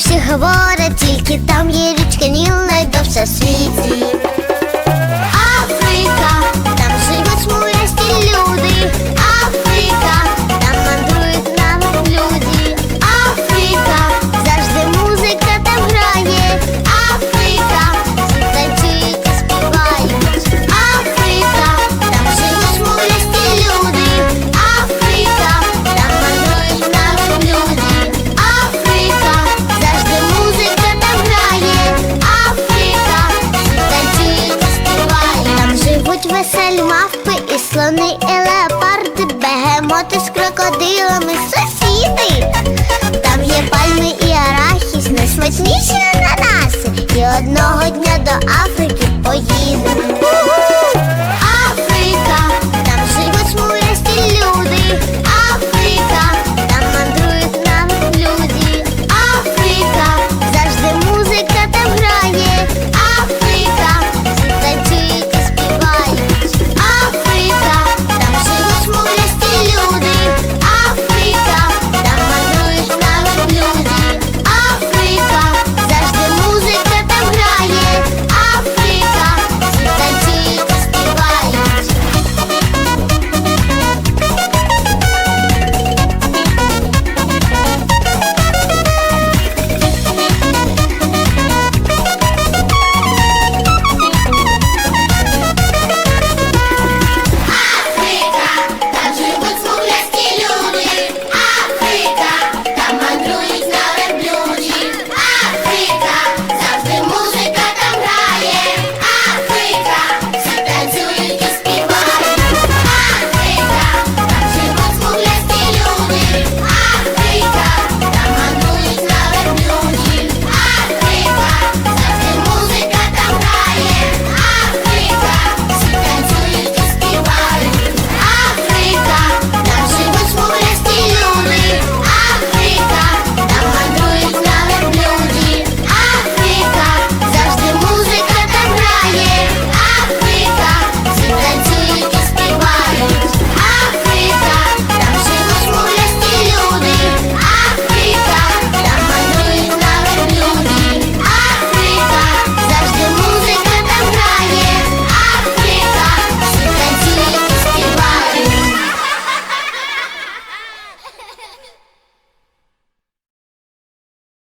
всі говорять, тільки там є річка Ніл найдовша в світі. Слони, і бегемоти з крокодилами, сусіди. Там є пальми і арахіс, найсмачніші ананаси. І одного дня до Африки поїдемо.